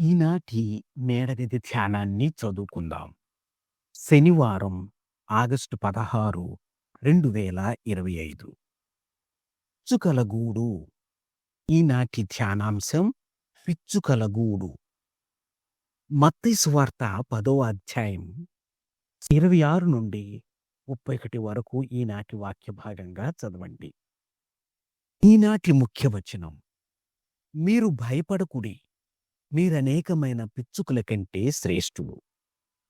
ఈనాటి మేడగది ధ్యానాన్ని చదువుకుందాం. శనివారం ఆగస్టు పదహారు రెండు వేల ఇరవై ఐదు. పిచ్చుకలగూడు. ఈనాటి ధ్యానాంశం పిచ్చుకలగూడు. మత్తైసువార్త పదో అధ్యాయం ఇరవై ఆరు నుండి ముప్పై ఒకటి వరకు ఈనాటి వాక్య భాగంగా చదవండి. ఈనాటి ముఖ్య వచనం మీరు భయపడకుడి. మీరనేకమైన పిచ్చుకుల కంటే శ్రేష్ఠుడు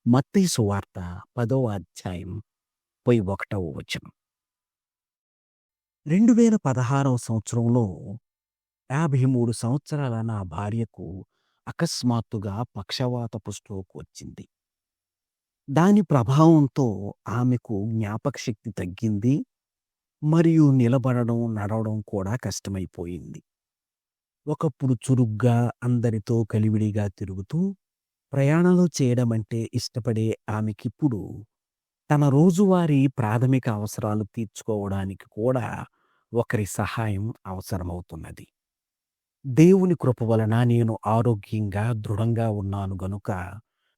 మత్తైసు సువార్త పదో అధ్యాయం పోయి ఒకటవ వచనం. రెండు వేల పదహారవ సంవత్సరంలో యాభై మూడు సంవత్సరాల నా భార్యకు అకస్మాత్తుగా పక్షవాతపు స్ట్రోక్ వచ్చింది. దాని ప్రభావంతో ఆమెకు జ్ఞాపకశక్తి తగ్గింది మరియు నిలబడడం నడవడం కూడా కష్టమైపోయింది. ఒకప్పుడు చురుగ్గా అందరితో కలివిడిగా తిరుగుతూ ప్రయాణాలు చేయడం అంటే ఇష్టపడే ఆమెకిప్పుడు తన రోజువారీ ప్రాథమిక అవసరాలు తీర్చుకోవడానికి కూడా ఒకరి సహాయం అవసరమవుతున్నది. దేవుని కృప వలన నేను ఆరోగ్యంగా దృఢంగా ఉన్నాను గనుక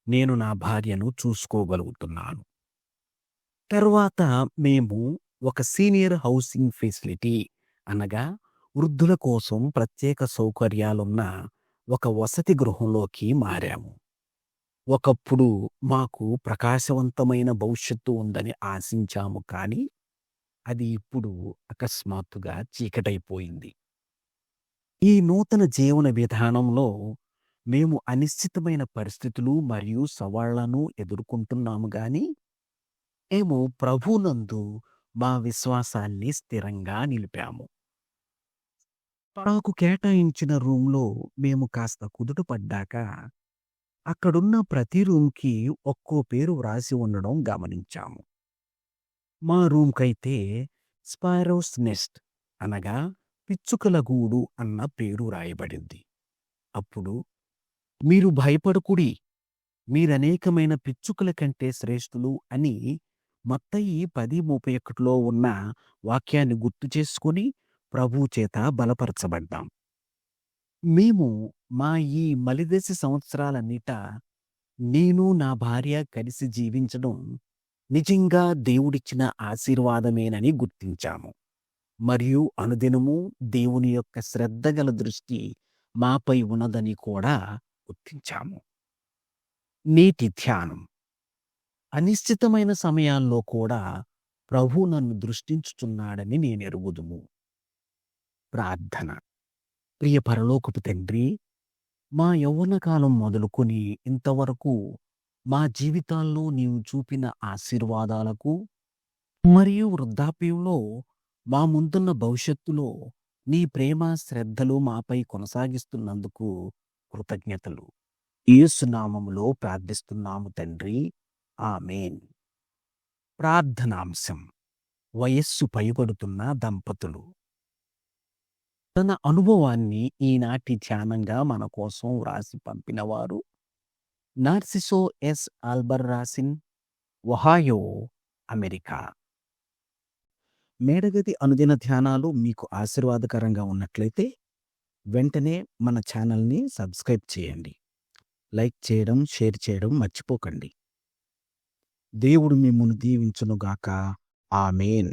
నేను నా భార్యను చూసుకోగలుగుతున్నాను. తరువాత మేము ఒక సీనియర్ హౌసింగ్ ఫెసిలిటీ అనగా వృద్ధుల కోసం ప్రత్యేక సౌకర్యాలున్న ఒక వసతి గృహంలోకి మారాము. ఒకప్పుడు మాకు ప్రకాశవంతమైన భవిష్యత్తు ఉందని ఆశించాము కానీ అది ఇప్పుడు అకస్మాత్తుగా చీకటైపోయింది. ఈ నూతన జీవన విధానంలో మేము అనిశ్చితమైన పరిస్థితులు మరియు సవాళ్ళను ఎదుర్కొంటున్నాము గాని మేము ప్రభునందు మా విశ్వాసాన్ని స్థిరంగా నిలిపాము. నాకు కేటాయించిన రూంలో మేము కాస్త కుదుట పడ్డాక అక్కడున్న ప్రతి రూమ్కి ఒక్కో పేరు వ్రాసి ఉండడం గమనించాము. మా రూమ్కైతే స్పైరోస్ నెస్ట్ అనగా పిచ్చుకల గూడు అన్న పేరు రాయబడింది. అప్పుడు మీరు భయపడకుడి మీరనేకమైన పిచ్చుకల కంటే శ్రేష్ఠులు అని మత్తయి పది ముప్పై ఒకటిలో ఉన్న వాక్యాన్ని గుర్తు చేసుకుని ప్రభు చేత బలపరచబడ్డాం. మేము మా ఈ మలిదశ సంవత్సరాలన్నిట నేను నా భార్య కలిసి జీవించడం నిజంగా దేవుడిచ్చిన ఆశీర్వాదమేనని గుర్తించాము. మరియు అనుదినము దేవుని యొక్క శ్రద్ధగల దృష్టి మాపై ఉన్నదని కూడా గుర్తించాము. నేటి ధ్యానం. అనిశ్చితమైన సమయాల్లో కూడా ప్రభు నన్ను దృష్టించుచున్నాడని నేను ఎరుగుదుము ప్రార్థన. ప్రియ పరలోకపు తండ్రి మా యవ్వన కాలం మొదలుకొని ఇంతవరకు మా జీవితాల్లో నీవు చూపిన ఆశీర్వాదాలకు మరియు వృద్ధాప్యంలో మా ముందున్న భవిష్యత్తులో నీ ప్రేమ శ్రద్ధలు మాపై కొనసాగిస్తున్నందుకు కృతజ్ఞతలు. ఏసునామములో ప్రార్థిస్తున్నాము తండ్రి. ఆమెన్. ప్రార్థనాంశం. వయస్సు పైబడుతున్న దంపతులు. తన అనుభవాన్ని ఈనాటి ధ్యానంగా మన కోసం వ్రాసి పంపినవారు Narciso S Albarracin Ohio America. మేడగది అనుదిన ధ్యానాలు మీకు ఆశీర్వాదకరంగా ఉన్నట్లయితే వెంటనే మన ఛానల్ని సబ్స్క్రైబ్ చేయండి. లైక్ చేయడం షేర్ చేయడం మర్చిపోకండి. దేవుడు మిమ్మల్ని దీవించునుగాక. ఆమెన్.